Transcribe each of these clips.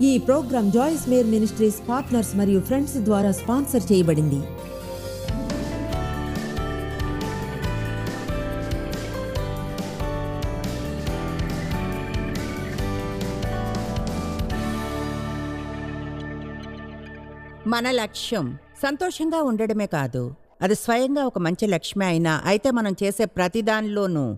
ఈ programme Joyce Meyer Ministries partners మరియు friends ద్వారా స్పాన్సర్ చేయబడింది. మన లక్ష్యం సంతోషంగా ఉండడమే కాదు. అది స్వయంగా ఒక మంచి లక్ష్యమే అయినా అయితే మనం చేసే ప్రతిదానిలోనూ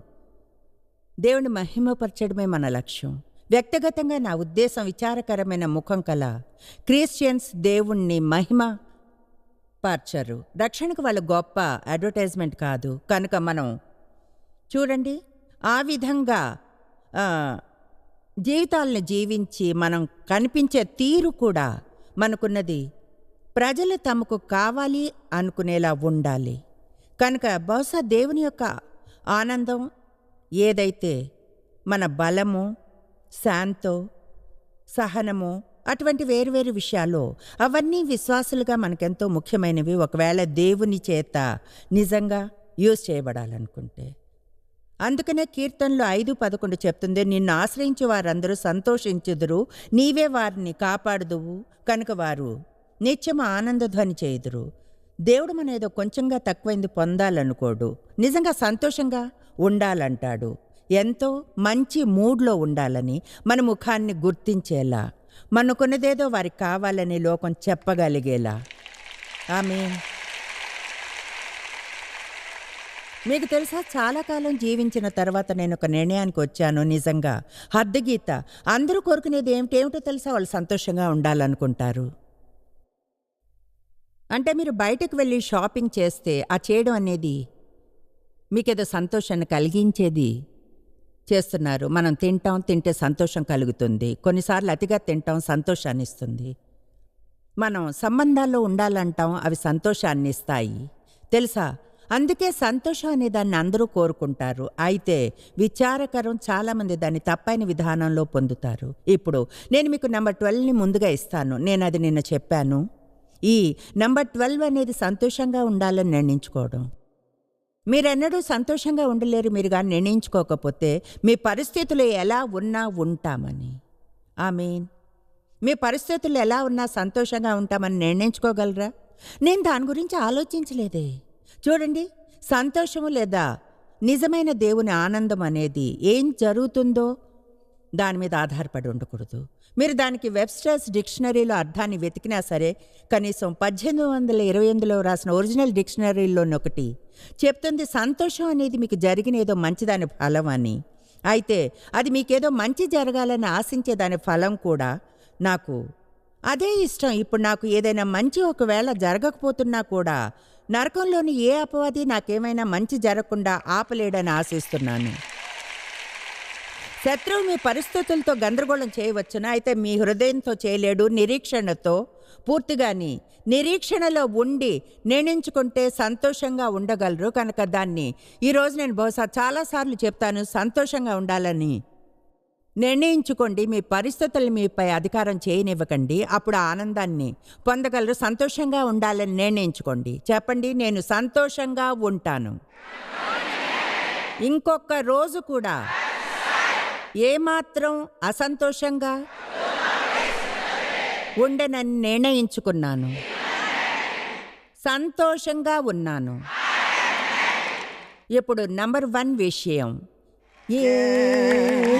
దేవుని మహిమపరచడమే మన లక్ష్యం. వ్యక్తిగతంగా నా ఉద్దేశం విచారకరమైన ముఖం కల. క్రిస్టియన్స్ దేవుణ్ణి మహిమ పరచరు. రక్షణకు వాళ్ళ గొప్ప అడ్వర్టైజ్మెంట్ కాదు. కనుక మనం చూడండి ఆ విధంగా జీవితాలను జీవించి మనం కనిపించే తీరు కూడా మనకున్నది ప్రజలు తమకు కావాలి అనుకునేలా ఉండాలి. కనుక బహుశా దేవుని యొక్క ఆనందం ఏదైతే మన బలము శాంతో సహనము అటువంటి వేరువేరు విషయాలు అవన్నీ విశ్వాసులుగా మనకెంతో ముఖ్యమైనవి. ఒకవేళ దేవుని చేత నిజంగా యూజ్ చేయబడాలనుకుంటే. అందుకనే కీర్తనలో ఐదు పదకొండు చెప్తుంది నిన్ను ఆశ్రయించే వారందరూ సంతోషించుదురు. నీవే వారిని కాపాడుదువు. కనుక వారు నిత్యం ఆనందధ్వని చేయుదురు. దేవుడు మన ఏదో కొంచెంగా తక్కువైంది పొందాలనుకోడు. నిజంగా సంతోషంగా ఉండాలంటాడు. ఎంతో మంచి మూడ్లో ఉండాలని మన ముఖాన్ని గుర్తించేలా మనకున్నదేదో వారికి కావాలని లోకం చెప్పగలిగేలా. ఆమె మీకు తెలుసా? చాలా కాలం జీవించిన తర్వాత నేను ఒక నిర్ణయానికి వచ్చాను. నిజంగా హద్దగీత అందరూ కోరుకునేది ఏమిటేమిటో తెలుసా? వాళ్ళు సంతోషంగా ఉండాలనుకుంటారు. అంటే మీరు బయటకు వెళ్ళి షాపింగ్ చేస్తే ఆ చేయడం అనేది మీకేదో సంతోషాన్ని కలిగించేది? చేస్తున్నారు. మనం తింటాం తింటే సంతోషం కలుగుతుంది. కొన్నిసార్లు అతిగా తింటాం సంతోషాన్ని ఇస్తుంది. మనం సంబంధాల్లో ఉండాలంటాం అవి సంతోషాన్ని ఇస్తాయి. తెలుసా? అందుకే సంతోషం అనే దాన్ని అందరూ కోరుకుంటారు. అయితే విచారకరం చాలామంది దాన్ని తప్పైన విధానంలో పొందుతారు. ఇప్పుడు నేను మీకు నెంబర్ ట్వెల్వ్ని ముందుగా ఇస్తాను. నేను అది నిన్న చెప్పాను. ఈ నెంబర్ ట్వెల్వ్ అనేది సంతోషంగా ఉండాలని నిర్ణయించుకోవడం. మీరెన్నడూ సంతోషంగా ఉండలేరు మీరు కానీ నిర్ణయించుకోకపోతే మీ పరిస్థితులు ఎలా ఉన్నా ఉంటామని. ఐ మీన్ మీ పరిస్థితులు ఎలా ఉన్నా సంతోషంగా ఉంటామని నిర్ణయించుకోగలరా? నేను దాని గురించి ఆలోచించలేదే. చూడండి సంతోషము లేదా నిజమైన దేవుని ఆనందం అనేది ఏం జరుగుతుందో దాని మీద ఆధారపడి ఉండకూడదు. మీరు దానికి వెబ్స్టర్స్ డిక్షనరీలో అర్థాన్ని వెతికినా సరే కనీసం పద్దెనిమిది వందల ఇరవై ఎనిమిదిలో రాసిన ఒరిజినల్ డిక్షనరీలోనొకటి చెప్తుంది సంతోషం అనేది మీకు జరిగిన ఏదో మంచిదాని ఫలం అని. అయితే అది మీకేదో మంచి జరగాలని ఆశించే దాని ఫలం కూడా నాకు. అదే ఇష్టం. ఇప్పుడు నాకు ఏదైనా మంచి ఒకవేళ జరగకపోతున్నా కూడా నరకంలోని ఏ అపవాది నాకేమైనా మంచి జరగకుండా ఆపలేడని ఆశిస్తున్నాను. శత్రువు మీ పరిస్థితులతో గందరగోళం చేయవచ్చును? అయితే మీ హృదయంతో చేయలేడు నిరీక్షణతో. పూర్తిగాని నిరీక్షణలో ఉండి నిర్ణయించుకుంటే సంతోషంగా ఉండగలరు. కనుక దాన్ని ఈరోజు నేను బహుశా చాలాసార్లు చెప్తాను సంతోషంగా ఉండాలని. నిర్ణయించుకోండి మీ పరిస్థితులు మీపై అధికారం చేయనివ్వకండి. అప్పుడు ఆనందాన్ని పొందగలరు సంతోషంగా ఉండాలని నిర్ణయించుకోండి చెప్పండి నేను సంతోషంగా ఉంటాను. ఇంకొక రోజు కూడా ఏమాత్రం అసంతోషంగా? ఉండనని నిర్ణయించుకున్నాను. సంతోషంగా ఉన్నాను. ఇప్పుడు నంబర్ వన్ విషయం. ఏ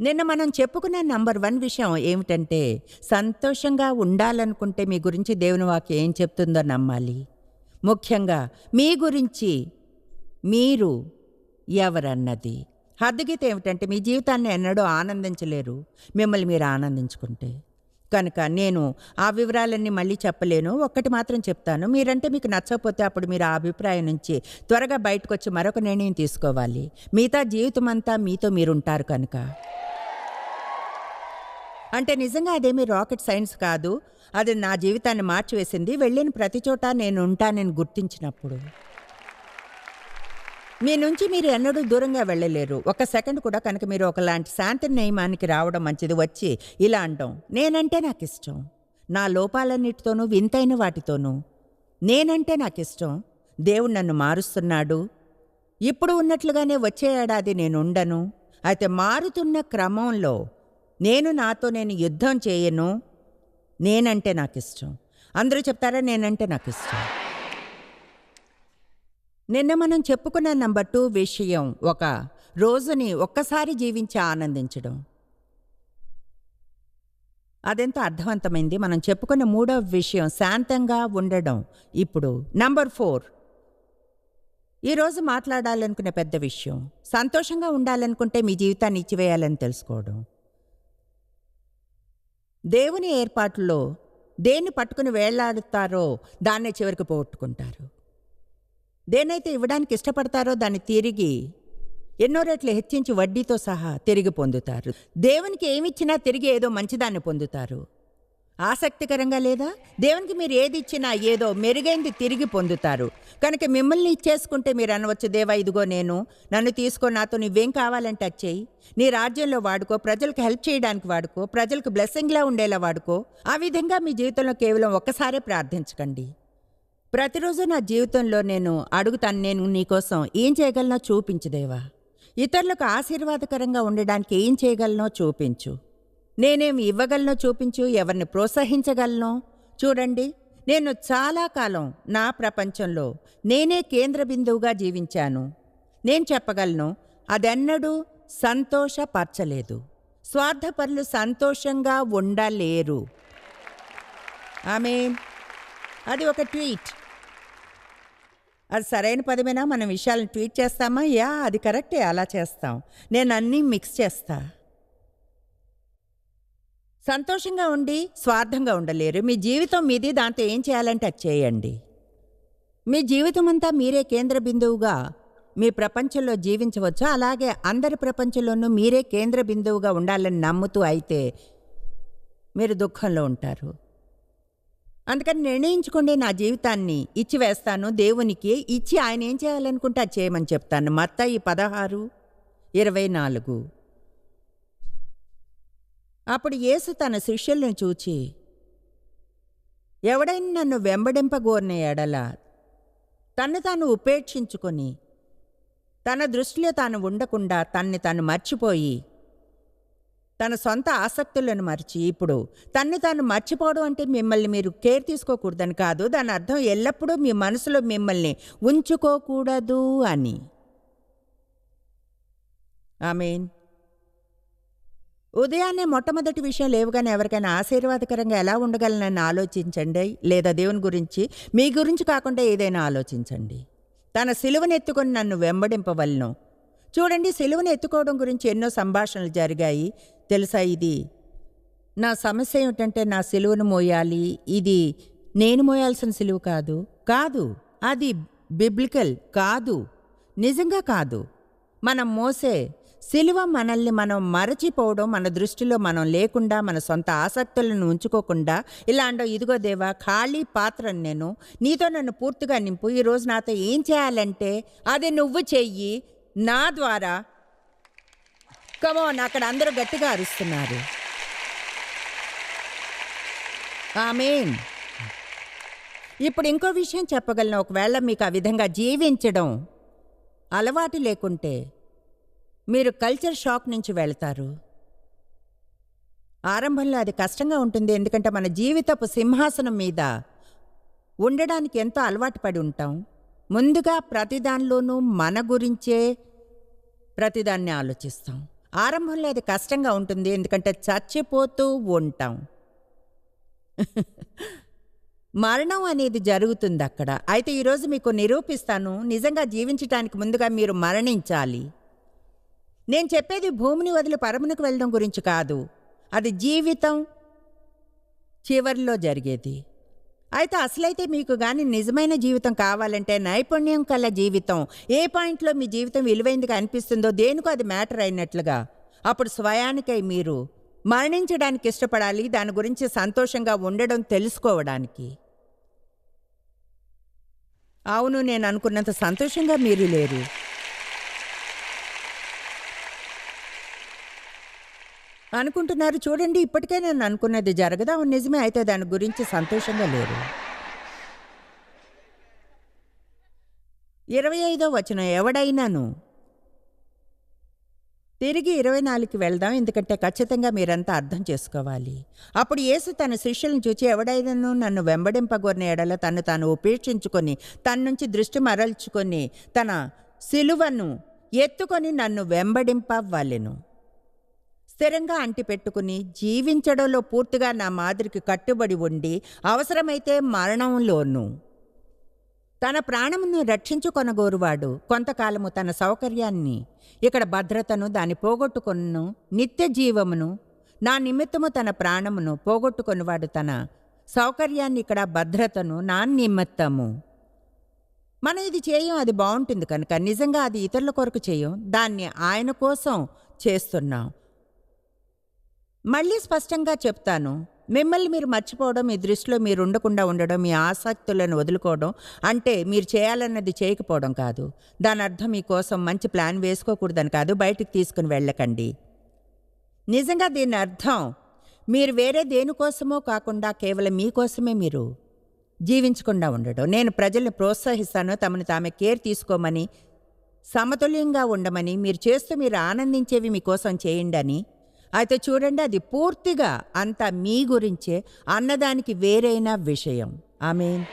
నిన్న మనం చెప్పుకున్న నంబర్ వన్ విషయం ఏమిటంటే సంతోషంగా ఉండాలనుకుంటే మీ గురించి దేవుని వాక్యం ఏం చెప్తుందో నమ్మాలి. ముఖ్యంగా మీ గురించి మీరు ఎవరన్నది? హద్దుగీత ఏమిటంటే మీ జీవితాన్ని ఎన్నడూ ఆనందించలేరు. మిమ్మల్ని మీరు ఆనందించుకుంటే. కనుక నేను ఆ వివరాలన్నీ మళ్ళీ చెప్పలేను. ఒక్కటి మాత్రం చెప్తాను. మీరంటే మీకు నచ్చకపోతే అప్పుడు మీరు ఆ అభిప్రాయం నుంచి త్వరగా బయటకు వచ్చి మరొక నిర్ణయం తీసుకోవాలి. మిగతా జీవితం అంతా మీతో మీరుంటారు కనుక. అంటే నిజంగా అదేమీ రాకెట్ సైన్స్ కాదు. అది నా జీవితాన్ని మార్చివేసింది. వెళ్ళిన ప్రతి చోట నేను ఉంటానని గుర్తించినప్పుడు. మీ నుంచి మీరు ఎన్నడూ దూరంగా వెళ్ళలేరు. ఒక సెకండ్ కూడా కనుక మీరు ఒకలాంటి శాంతి నియమానికి రావడం మంచిది. వచ్చి ఇలా అంటాం. నేనంటే నాకు ఇష్టం నా లోపాలన్నిటితోనూ వింతైన వాటితోనూ. నేనంటే నాకు ఇష్టం దేవుడు నన్ను మారుస్తున్నాడు. ఇప్పుడు ఉన్నట్లుగానే వచ్చే ఏడాది నేను ఉండను. అయితే మారుతున్న క్రమంలో నేను నాతో నేను యుద్ధం చేయను. నేనంటే నాకు ఇష్టం అందరూ చెప్తారా? నేనంటే నాకు ఇష్టం నిన్న మనం చెప్పుకున్న నంబర్ టూ విషయం ఒక రోజుని ఒక్కసారి జీవించి ఆనందించడం. అదెంత అర్థవంతమైంది? మనం చెప్పుకున్న మూడవ విషయం శాంతంగా ఉండడం. ఇప్పుడు నంబర్ ఫోర్. ఈరోజు మాట్లాడాలనుకునే పెద్ద విషయం. సంతోషంగా ఉండాలనుకుంటే మీ జీవితాన్ని ఇచ్చివేయాలని తెలుసుకోవడం. దేవుని ఏర్పాటులో దేన్ని పట్టుకుని వేళ్ళాడుతారో దాన్నే చివరికి పోగొట్టుకుంటారు. దేనైతే ఇవ్వడానికి ఇష్టపడతారో దాన్ని తిరిగి ఎన్నో రెట్లు హెచ్చించి వడ్డీతో సహా తిరిగి పొందుతారు. దేవునికి ఏమిచ్చినా తిరిగి ఏదో మంచిదాన్ని పొందుతారు. ఆసక్తికరంగా లేదా? దేవునికి మీరు ఏది ఇచ్చినా ఏదో మెరుగైంది తిరిగి పొందుతారు. కనుక మిమ్మల్ని ఇచ్చేసుకుంటే మీరు అనవచ్చు దేవా ఇదిగో నేను నన్ను తీసుకో నాతో నువ్వేం కావాలంటే అది చెయ్యి. నీ రాజ్యంలో వాడుకో ప్రజలకు హెల్ప్ చేయడానికి వాడుకో ప్రజలకు బ్లెస్సింగ్లా ఉండేలా వాడుకో. ఆ విధంగా మీ జీవితంలో కేవలం ఒక్కసారే ప్రార్థించకండి. ప్రతిరోజు నా జీవితంలో నేను అడుగుతాను నేను నీకోసం ఏం చేయగలనో చూపించు దేవా. ఇతరులకు ఆశీర్వాదకరంగా ఉండడానికి ఏం చేయగలనో చూపించు. నేనేం ఇవ్వగలనో చూపించు ఎవరిని ప్రోత్సహించగలనో చూడండి. నేను చాలా కాలం నా ప్రపంచంలో నేనే కేంద్ర బిందువుగా జీవించాను. నేను చెప్పగలను అదెన్నడూ సంతోషపరచలేదు. స్వార్థపరులు సంతోషంగా ఉండలేరు. ఆమె అది ఒక ట్వీట్. అది సరైన పదమేనా? మనం విషయాలను ట్వీట్ చేస్తామా? యా అది కరెక్టే అలా చేస్తాం. నేను అన్నీ మిక్స్ చేస్తా. సంతోషంగా ఉండి స్వార్థంగా ఉండలేరు. మీ జీవితం మీది దాంతో ఏం చేయాలంటే అది చేయండి. మీ జీవితం అంతా మీరే కేంద్ర బిందువుగా మీ ప్రపంచంలో జీవించవచ్చు. అలాగే అందరి ప్రపంచంలోనూ మీరే కేంద్ర బిందువుగా ఉండాలని నమ్ముతూ అయితే మీరు దుఃఖంలో ఉంటారు. అందుకని నిర్ణయించుకోండి నా జీవితాన్ని ఇచ్చి వేస్తాను దేవునికి ఇచ్చి ఆయన ఏం చేయాలనుకుంటే అది చేయమని చెప్తాను. మత్తాయి పదహారు ఇరవై నాలుగు. అప్పుడు యేసు తన శిష్యులను చూచి ఎవడైనా నన్ను వెంబడింపగోరిన ఎడల తన్ను తాను ఉపేక్షించుకొని తన దృష్టిలో తాను ఉండకుండా తన్ని తాను మర్చిపోయి తన సొంత ఆసక్తులను మర్చి ఇప్పుడు తన్ని తాను మర్చిపోవడం అంటే మిమ్మల్ని మీరు కేర్ తీసుకోకూడదని కాదు. దాని అర్థం ఎల్లప్పుడూ మీ మనసులో మిమ్మల్ని ఉంచుకోకూడదు అని. ఆమెన్. ఉదయాన్నే మొట్టమొదటి విషయం లేవుగానే ఎవరికైనా ఆశీర్వాదకరంగా ఎలా ఉండగలనని ఆలోచించండి. లేదా దేవుని గురించి మీ గురించి కాకుండా ఏదైనా ఆలోచించండి. తన సిలువను ఎత్తుకొని నన్ను వెంబడింపవలను. చూడండి సిలువను ఎత్తుకోవడం గురించి ఎన్నో సంభాషణలు జరిగాయి. తెలుసా ఇది? నా సమస్య ఏమిటంటే నా సిలువను మోయాలి. ఇది నేను మోయాల్సిన సిలువ కాదు. కాదు అది బిబ్లికల్ కాదు. నిజంగా కాదు. మనం మోసే సిలువ మనల్ని మనం మరచిపోవడం మన దృష్టిలో మనం లేకుండా మన సొంత ఆసక్తులను ఉంచుకోకుండా ఇలా అండో ఇదిగో దేవా ఖాళీ పాత్రను నేను నీతో నన్ను పూర్తిగా నింపు. ఈరోజు నాతో ఏం చేయాలంటే అది నువ్వు చెయ్యి. నా ద్వారా కమోన్ అక్కడ అందరూ గట్టిగా అరుస్తున్నారు. ఆమెన్ ఇప్పుడు ఇంకో విషయం చెప్పగలను. ఒకవేళ మీకు ఆ విధంగా జీవించడం అలవాటు లేకుంటే మీరు కల్చర్ షాక్ నుంచి వెళ్తారు. ఆరంభంలో అది కష్టంగా ఉంటుంది. ఎందుకంటే మన జీవితపు సింహాసనం మీద ఉండడానికి ఎంతో అలవాటు పడి ఉంటాం. ముందుగా ప్రతిదానిలోనూ మన గురించే ప్రతిదాన్ని ఆలోచిస్తాం. ఆరంభంలో అది కష్టంగా ఉంటుంది ఎందుకంటే చచ్చిపోతూ ఉంటాం. మరణం అనేది జరుగుతుంది అక్కడ. అయితే ఈరోజు మీకు నిరూపిస్తాను నిజంగా జీవించటానికి ముందుగా మీరు మరణించాలి. నేను చెప్పేది భూమిని వదిలి పరమునకు వెళ్ళడం గురించి కాదు అది జీవితం చివరిలో జరిగేది. అయితే అసలైతే మీకు కానీ నిజమైన జీవితం కావాలంటే నైపుణ్యం కల జీవితం. ఏ పాయింట్లో మీ జీవితం విలువైందిగా అనిపిస్తుందో దేనికో అది మ్యాటర్ అయినట్లుగా. అప్పుడు స్వయానికై మీరు మరణించడానికి ఇష్టపడాలి దాని గురించి సంతోషంగా ఉండడం తెలుసుకోవడానికి. అవును నేను అనుకున్నంత సంతోషంగా మీరు లేరు. అనుకుంటున్నారు. చూడండి ఇప్పటికే నేను అనుకున్నది జరగదా? నిజమే. అయితే దాని గురించి సంతోషంగా లేరు. ఇరవై ఐదో వచనం ఎవడైనాను? తిరిగి ఇరవై నాలుగుకి వెళ్దాం. ఎందుకంటే ఖచ్చితంగా మీరంతా అర్థం చేసుకోవాలి. అప్పుడు యేసు తన శిష్యులను చూచి ఎవడైనను? నన్ను వెంబడింపగోరిన ఎడల తను తాను ఉపేక్షించుకొని తన నుంచి దృష్టి మరల్చుకొని తన సిలువను ఎత్తుకొని నన్ను వెంబడింపవ్వాలెను స్థిరంగా అంటిపెట్టుకుని జీవించడంలో పూర్తిగా నా మాదిరికి కట్టుబడి ఉండి అవసరమైతే మరణంలోనూ. తన ప్రాణమును రక్షించుకొనగోరువాడు. కొంతకాలము తన సౌకర్యాన్ని ఇక్కడ భద్రతను దాన్ని పోగొట్టుకొను నిత్య జీవమును నా నిమిత్తము తన ప్రాణమును పోగొట్టుకొనివాడు తన సౌకర్యాన్ని ఇక్కడ భద్రతను నా నిమిత్తము. మనం ఇది చేయం అది బాగుంటుంది కనుక నిజంగా అది ఇతరుల కొరకు చేయం. దాన్ని ఆయన కోసం చేస్తున్నాం. మళ్ళీ స్పష్టంగా చెప్తాను. మిమ్మల్ని మీరు మర్చిపోవడం మీ దృష్టిలో మీరు ఉండకుండా ఉండడం మీ ఆసక్తులను వదులుకోవడం అంటే మీరు చేయాలన్నది చేయకపోవడం కాదు. దాని అర్థం మీకోసం మంచి ప్లాన్ వేసుకోకూడదని కాదు బయటికి తీసుకుని వెళ్ళకండి. నిజంగా దీని అర్థం మీరు వేరే దేనికోసమో కాకుండా కేవలం మీకోసమే మీరు జీవించకుండా ఉండడం. నేను ప్రజల్ని ప్రోత్సహిస్తాను తమను తామే కేర్ తీసుకోమని సమతుల్యంగా ఉండమని మీరు చేస్తూ మీరు ఆనందించేవి మీకోసం చేయండి అని అయితే చూడండి అది పూర్తిగా అంతా మీ గురించే అన్నదానికి వేరైన విషయం. ఆమె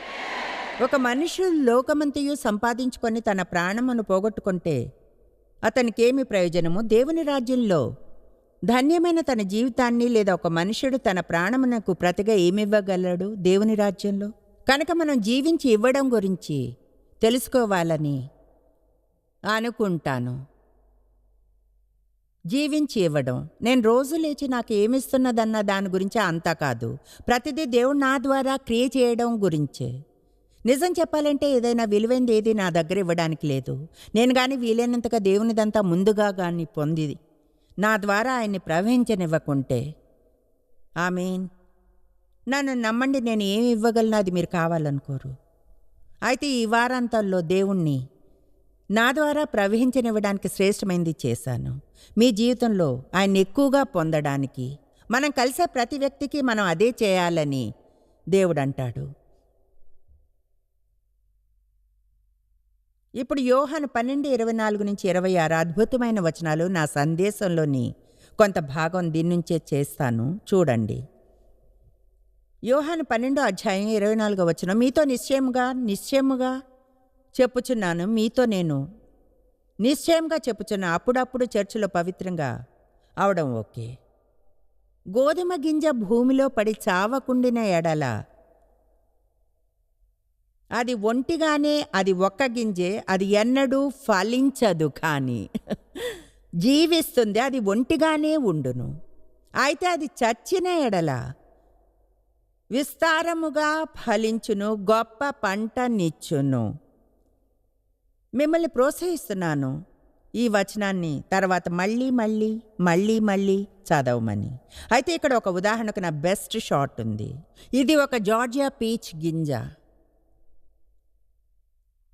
ఒక మనుషుడు లోకమంతయు సంపాదించుకొని తన ప్రాణమును పోగొట్టుకుంటే అతనికేమి ప్రయోజనము? దేవుని రాజ్యంలో ధన్యమైన తన జీవితాన్ని లేదా ఒక మనుషుడు తన ప్రాణమునకు ప్రతిగా ఏమివ్వగలడు దేవుని రాజ్యంలో? కనుక మనం జీవించి ఇవ్వడం గురించి తెలుసుకోవాలని అనుకుంటాను. జీవించి ఇవ్వడం నేను రోజు లేచి నాకు ఏమిస్తున్నదన్న దాని గురించి అంతా కాదు. ప్రతిదీ దేవుడు నా ద్వారా క్రియ చేయడం గురించే. నిజం చెప్పాలంటే ఏదైనా విలువైంది ఏది నా దగ్గర ఇవ్వడానికి లేదు. నేను కానీ వీలైనంతగా దేవునిదంతా ముందుగా కానీ పొంది నా ద్వారా ఆయన్ని ప్రవహించనివ్వకుంటే. మీన్ నన్ను నమ్మండి నేను ఏమి ఇవ్వగలను అది మీరు కావాలనుకోరు. అయితే ఈ వారాంతాల్లో దేవుణ్ణి నా ద్వారా ప్రవహించనివ్వడానికి శ్రేష్టమైంది చేశాను. మీ జీవితంలో ఆయన ఎక్కువగా పొందడానికి మనం కలిసే ప్రతి వ్యక్తికి మనం అదే చేయాలని దేవుడు అంటాడు ఇప్పుడు యోహాను పన్నెండు ఇరవై నాలుగు నుంచి ఇరవై ఆరు అద్భుతమైన వచనాలు నా సందేశంలోని కొంత భాగం దీని నుంచే చేస్తాను. చూడండి. యోహాను పన్నెండో అధ్యాయం ఇరవై నాలుగో వచనం మీతో నిశ్చయముగా నిశ్చయముగా చెప్పుచున్నాను మీతో నేను. నిశ్చయంగా చెప్పుచున్న అప్పుడప్పుడు చర్చిలో పవిత్రంగా. అవడం ఓకే. గోధుమ గింజ భూమిలో పడి చావకుండిన ఎడల. అది ఒంటిగానే అది ఒక్క గింజే అది ఎన్నడూ ఫలించదు కానీ. జీవిస్తుంది అది ఒంటిగానే ఉండును. అయితే అది చచ్చిన ఎడల. విస్తారముగా ఫలించును గొప్ప పంటనిచ్చును మిమ్మల్ని ప్రోత్సహిస్తున్నాను ఈ వచనాన్ని తర్వాత మళ్ళీ మళ్ళీ మళ్ళీ మళ్ళీ చదవమని. అయితే ఇక్కడ ఒక ఉదాహరణకు నా బెస్ట్ షాట్ ఉంది. ఇది ఒక జార్జియా పీచ్ గింజ.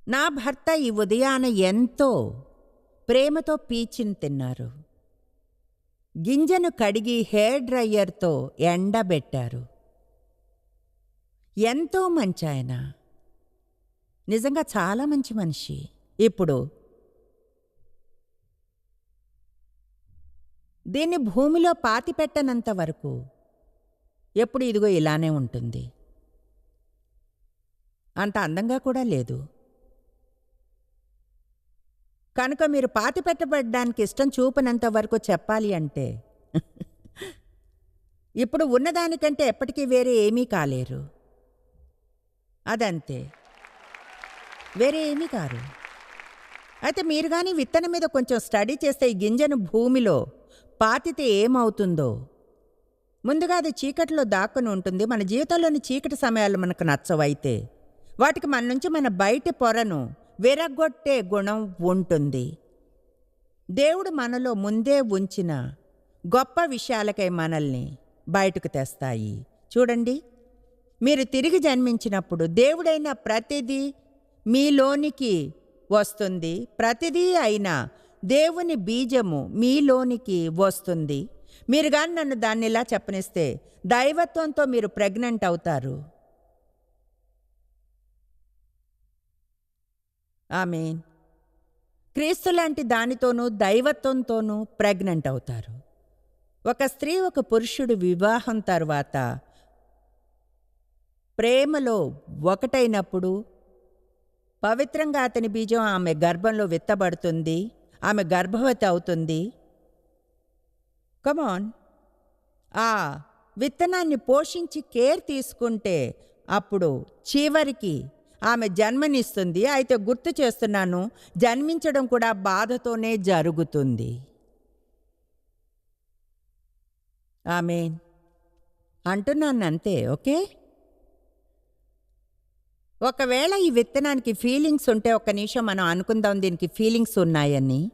నా భర్త ఈ ఉదయాన ఎంతో ప్రేమతో పీచిని తిన్నారు. గింజను కడిగి హెయిర్ డ్రయ్యర్తో ఎండబెట్టారు. ఎంతో మంచి ఆయన. నిజంగా చాలా మంచి మనిషి. ఇప్పుడు దీన్ని భూమిలో పాతి పెట్టనంత వరకు ఎప్పుడు ఇదిగో ఇలానే ఉంటుంది. అంత అందంగా కూడా లేదు. కనుక మీరు పాతి పెట్టబడడానికి ఇష్టం చూపనంత వరకు చెప్పాలి అంటే ఇప్పుడు ఉన్నదానికంటే ఎప్పటికీ వేరే ఏమీ కాలేరు. అదంతే. వేరే ఏమీ కారు. అయితే మీరు కానీ విత్తనం మీద కొంచెం స్టడీ చేస్తే ఈ గింజను భూమిలో పాతితే ఏమవుతుందో? ముందుగా అది చీకటిలో దాక్కుని ఉంటుంది. మన జీవితంలోని చీకటి సమయాలు మనకు నచ్చవైతే వాటికి మన నుంచి మన బయటి పొరను విరగొట్టే గుణం ఉంటుంది. దేవుడు మనలో ముందే ఉంచిన గొప్ప విషయాలకై మనల్ని బయటకు తెస్తాయి. చూడండి మీరు తిరిగి జన్మించినప్పుడు దేవుడైన ప్రతిదీ మీలోనికి వస్తుంది. ప్రతిదీ అయినా దేవుని బీజము మీలోనికి వస్తుంది. మీరు కానీ నన్ను దాన్ని ఇలా చెప్పనిస్తే దైవత్వంతో మీరు ప్రెగ్నెంట్ అవుతారు. మీన్ క్రీస్తు లాంటి దానితోనూ దైవత్వంతోనూ ప్రెగ్నెంట్ అవుతారు. ఒక స్త్రీ ఒక పురుషుడు వివాహం తర్వాత ప్రేమలో ఒకటైనప్పుడు పవిత్రంగా అతని బీజం ఆమె గర్భంలో విత్తబడుతుంది. ఆమె గర్భవతి అవుతుంది. కమాన్ ఆ విత్తనాన్ని పోషించి కేర్ తీసుకుంటే అప్పుడు చివరికి ఆమె జన్మనిస్తుంది. అయితే గుర్తు చేస్తున్నాను జన్మించడం కూడా బాధతోనే జరుగుతుంది. ఆమె అంటున్నాను అంతే ఓకే? ఒకవేళ ఈ విత్తనానికి ఫీలింగ్స్ ఉంటే ఒక నిమిషం మనం అనుకుందాం దీనికి ఫీలింగ్స్ ఉన్నాయని.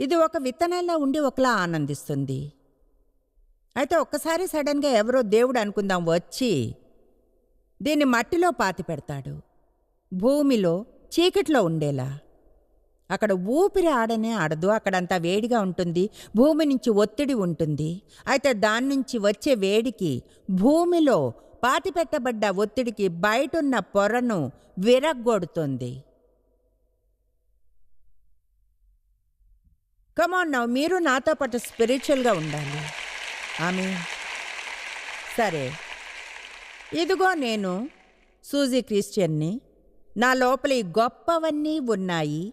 ఇది ఒక విత్తనంలో ఉండి ఒకలా ఆనందిస్తుంది. అయితే ఒక్కసారి సడన్గా ఎవరో దేవుడు అనుకుందాం వచ్చి దీన్ని మట్టిలో పాతి పెడతాడు. భూమిలో చీకట్లో ఉండేలా. అక్కడ ఊపిరి ఆడనే ఆడదు. అక్కడంతా వేడిగా ఉంటుంది. భూమి నుంచి ఒత్తిడి ఉంటుంది. అయితే దాని నుంచి వచ్చే వేడికి భూమిలో పాతిపెట్టబడ్డ ఒత్తిడికి బయటున్న పొరను విరగ్గొడుతుంది. కమాన్ నవ్వు మీరు నాతో పాటు స్పిరిచువల్గా ఉండాలి. ఆమె సరే. ఇదిగో నేను సూజీ క్రిస్టియన్ని నా లోపల ఈ గొప్పవన్నీ ఉన్నాయి.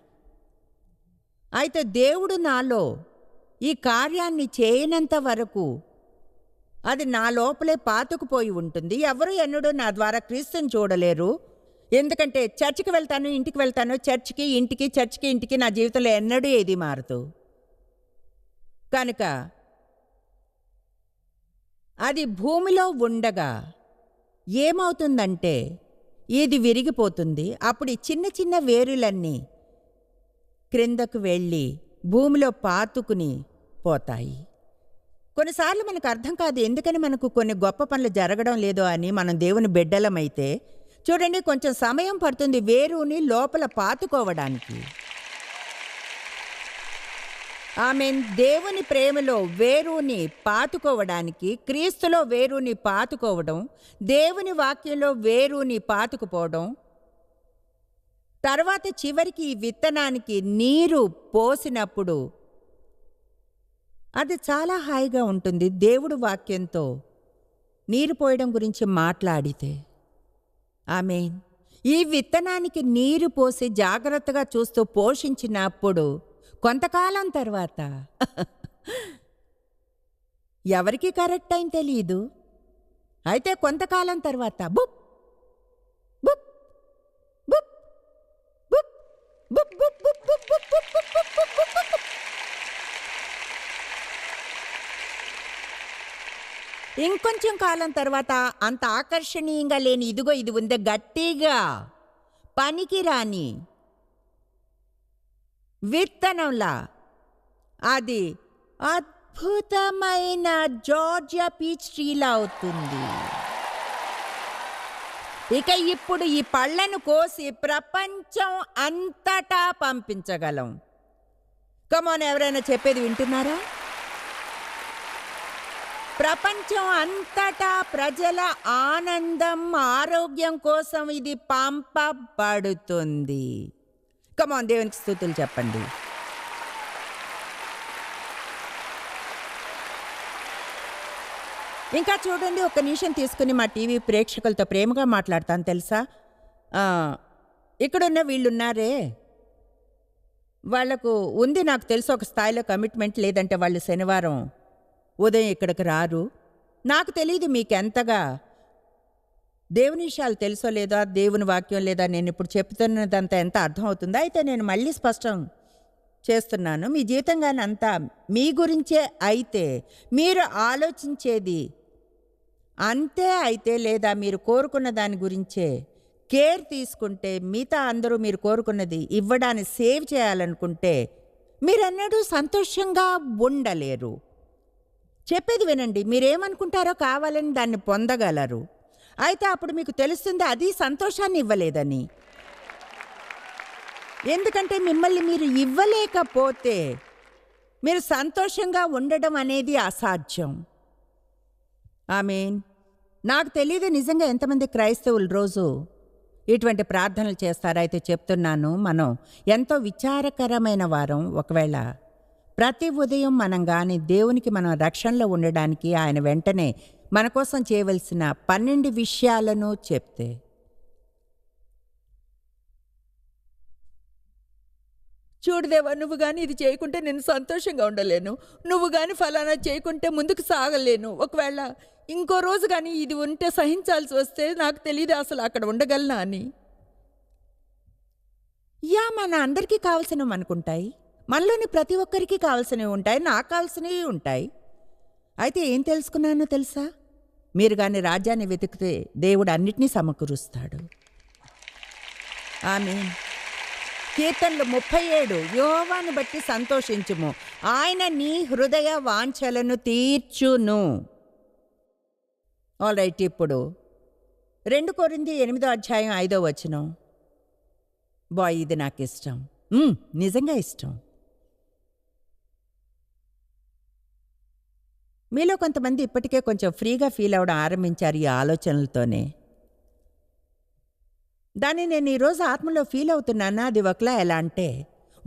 అయితే దేవుడు నాలో ఈ కార్యాన్ని చేయనంత వరకు అది నా లోపలే పాతుకుపోయి ఉంటుంది. ఎవరు ఎన్నడూ నా ద్వారా క్రీస్తుని చూడలేరు. ఎందుకంటే చర్చికి వెళ్తాను ఇంటికి వెళ్తాను చర్చికి ఇంటికి చర్చికి ఇంటికి నా జీవితంలో ఎన్నడూ ఏది మారదు. కనుక అది భూమిలో ఉండగా ఏమవుతుందంటే ఇది విరిగిపోతుంది. అప్పుడు ఈ చిన్న చిన్న వేరులన్నీ క్రిందకు వెళ్ళి భూమిలో పాతుకుని పోతాయి. కొన్నిసార్లు మనకు అర్థం కాదు ఎందుకని మనకు కొన్ని గొప్ప పనులు జరగడం లేదో అని మనం దేవుని బిడ్డలమైతే చూడండి కొంచెం సమయం పడుతుంది వేరుని లోపల పాతుకోవడానికి. ఆమె దేవుని ప్రేమలో వేరుని పాతుకోవడానికి క్రీస్తులో వేరుని పాతుకోవడం దేవుని వాక్యంలో వేరుని పాతుకుపోవడం తర్వాత చివరికి ఈ విత్తనానికి నీరు పోసినప్పుడు అది చాలా హాయిగా ఉంటుంది దేవుడు వాక్యంతో నీరు పోయడం గురించి మాట్లాడితే. ఆమె ఈ విత్తనానికి నీరు పోసి జాగ్రత్తగా చూస్తూ పోషించినప్పుడు కొంతకాలం తర్వాత ఎవరికి కరెక్ట్ అయిన తెలియదు అయితే కొంతకాలం తర్వాత బుక్ బుప్ బుప్ బుప్ బుప్ బుప్ బుప్ ఇంకొంచెం కాలం తర్వాత అంత ఆకర్షణీయంగా లేని ఇదిగో ఇది ఉందే గట్టిగా. పనికిరాని విత్తనంలా. అది అద్భుతమైన జార్జియా పీచ్ ట్రీలా అవుతుంది. ఇక ఇప్పుడు ఈ పళ్ళను కోసి ప్రపంచం అంతటా పంపించగలం. కమోన్ ఎవరైనా చెప్పేది వింటున్నారా? ప్రపంచం అంతటా ప్రజల ఆనందం ఆరోగ్యం కోసం ఇది పంపబడుతుంది. కమాన్ దేవునికి స్థుతులు చెప్పండి. ఇంకా చూడండి ఒక నిమిషం తీసుకుని మా టీవీ ప్రేక్షకులతో ప్రేమగా మాట్లాడతాను తెలుసా? ఇక్కడున్న వీళ్ళున్నారే? వాళ్ళకు ఉంది నాకు తెలుసు ఒక స్థాయిలో కమిట్మెంట్ లేదంటే వాళ్ళు శనివారం ఉదయం ఇక్కడికి రారు. నాకు తెలియదు మీకు ఎంతగా దేవుని విషయాలు తెలుసో లేదా దేవుని వాక్యం లేదా నేను ఇప్పుడు చెప్తున్నదంతా ఎంత అర్థమవుతుందో అయితే నేను మళ్ళీ స్పష్టం చేస్తున్నాను. మీ జీవితం కానీ అంతా మీ గురించే అయితే మీరు ఆలోచించేది అంతే అయితే లేదా మీరు కోరుకున్న దాని గురించే కేర్ తీసుకుంటే మిగతా అందరూ మీరు కోరుకున్నది ఇవ్వడానికి సేవ్ చేయాలనుకుంటే మీరెన్నడూ సంతోషంగా ఉండలేరు. చెప్పేది వినండి. మీరేమనుకుంటారో కావాలని దాన్ని పొందగలరు. అయితే అప్పుడు మీకు తెలుస్తుంది అది సంతోషాన్ని ఇవ్వలేదని. ఎందుకంటే మిమ్మల్ని మీరు ఇవ్వలేకపోతే మీరు సంతోషంగా ఉండడం అనేది అసాధ్యం. ఐ మీన్ నాకు తెలియదు నిజంగా ఎంతమంది క్రైస్తవులు రోజు ఇటువంటి ప్రార్థనలు చేస్తారో. అయితే చెప్తున్నాను మనం. ఎంతో విచారకరమైన వారం. ఒకవేళ ప్రతి ఉదయం మనం కానీ దేవునికి మనం రక్షణలో ఉండడానికి ఆయన వెంటనే మన కోసం చేయవలసిన పన్నెండు విషయాలను చెప్తే. చూడదేవా నువ్వు కానీ ఇది చేయకుంటే నేను సంతోషంగా ఉండలేను. నువ్వు కానీ ఫలానా చేయకుంటే ముందుకు సాగలేను. ఒకవేళ ఇంకో రోజు కానీ ఇది ఉంటే సహించాల్సి వస్తే నాకు తెలియదు అసలు అక్కడ ఉండగలనా అని. యా మన అందరికీ కావాల్సినవి అనుకుంటాయి మనలోని ప్రతి ఒక్కరికి కావాల్సినవి ఉంటాయి నాకు కావాల్సినవి ఉంటాయి. అయితే ఏం తెలుసుకున్నానో తెలుసా? మీరు కానీ రాజ్యాన్ని వెతికితే దేవుడు అన్నిటినీ సమకూరుస్తాడు. ఆమె కీర్తనలు ముప్పై ఏడు యోవాను బట్టి సంతోషించుము. ఆయన నీ హృదయ వాంఛలను తీర్చును. ఆల్ రైట్ ఇప్పుడు రెండు కొరింది ఎనిమిదో అధ్యాయం ఐదో వచనం. బాయ్ ఇది నాకు ఇష్టం నిజంగా ఇష్టం. మీలో కొంతమంది ఇప్పటికే కొంచెం ఫ్రీగా ఫీల్ అవ్వడం ఆరంభించారు ఈ ఆలోచనలతోనే. దాన్ని నేను ఈరోజు ఆత్మలో ఫీల్ అవుతున్నానా? అది ఒకలా ఎలా అంటే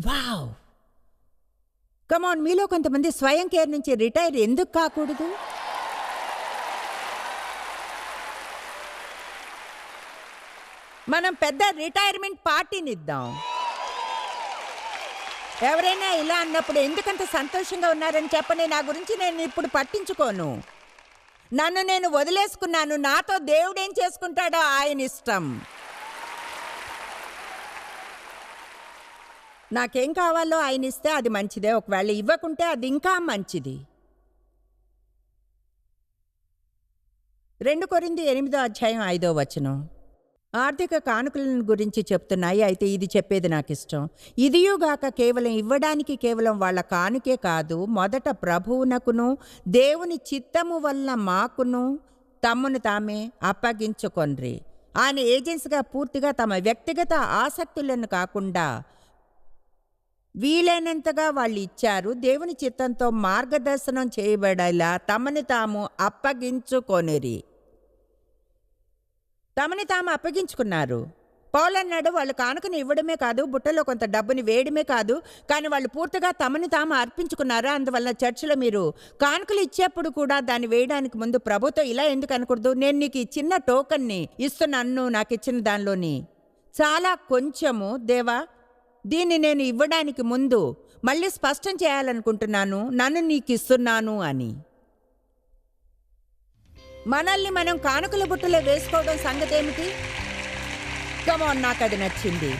వావ్! కమాన్ మీలో కొంతమంది స్వయం కేర్ నుంచి రిటైర్ ఎందుకు కాకూడదు? మనం పెద్ద రిటైర్మెంట్ పార్టీని ఇద్దాం ఎవరైనా ఇలా అన్నప్పుడు ఎందుకంత సంతోషంగా ఉన్నారని చెప్పని నా గురించి నేను ఇప్పుడు పట్టించుకోను. నన్ను నేను వదిలేసుకున్నాను. నాతో దేవుడేం చేసుకుంటాడో ఆయన ఇష్టం. నాకేం కావాలో ఆయన ఇస్తే అది మంచిదే. ఒకవేళ ఇవ్వకుంటే అది ఇంకా మంచిది. రెండు కొరింది ఎనిమిదో అధ్యాయం ఐదో వచనం. ఆర్థిక కానుకలను గురించి చెప్తున్నాయి. అయితే ఇది చెప్పేది నాకు ఇష్టం ఇదియుగాక కేవలం ఇవ్వడానికి కేవలం వాళ్ళ కానుకే కాదు మొదట ప్రభువునకును దేవుని చిత్తము వల్ల మాకును తమ్మును తామే అప్పగించుకొన్రి ఆయన ఏజెన్సీగా పూర్తిగా తమ వ్యక్తిగత ఆసక్తులను కాకుండా వీలైనంతగా వాళ్ళు ఇచ్చారు దేవుని చిత్తంతో మార్గదర్శనం చేయబడేలా తమని తాము అప్పగించుకొనిరి. తమని తాము అప్పగించుకున్నారు. పౌలన్నాడు వాళ్ళు కానుకని ఇవ్వడమే కాదు బుట్టలో కొంత డబ్బుని వేయడమే కాదు కానీ వాళ్ళు పూర్తిగా తమని తాము అర్పించుకున్నారు? అందువల్ల చర్చిలో మీరు కానుకలు ఇచ్చేప్పుడు కూడా దాన్ని వేయడానికి ముందు ప్రభుతో ఇలా ఎందుకు అనకూడదు? నేను నీకు ఈ చిన్న టోకన్ని ఇస్తున్నాను నాకు ఇచ్చిన దానిలోని. చాలా కొంచెము దేవా దీన్ని నేను ఇవ్వడానికి ముందు మళ్ళీ స్పష్టం చేయాలనుకుంటున్నాను నన్ను నీకు ఇస్తున్నాను అని. మనల్ని మనం కానుకల బుట్టలో వేసుకోవడం సంగతి ఏమిటి కమాన్ నాకు అది నచ్చింది.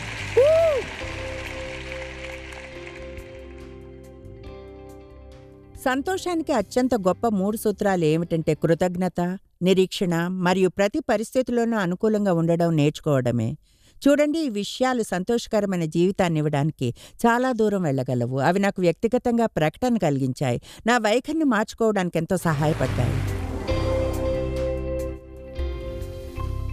సంతోషానికి అత్యంత గొప్ప మూడు సూత్రాలు ఏమిటంటే కృతజ్ఞత నిరీక్షణ మరియు ప్రతి పరిస్థితిలోనూ అనుకూలంగా ఉండడం నేర్చుకోవడమే. చూడండి ఈ విషయాలు సంతోషకరమైన జీవితాన్ని ఇవ్వడానికి చాలా దూరం వెళ్ళగలవు. అవి నాకు వ్యక్తిగతంగా ప్రకటన కలిగించాయి. నా వైఖరిని మార్చుకోవడానికి ఎంతో సహాయపడ్డాయి.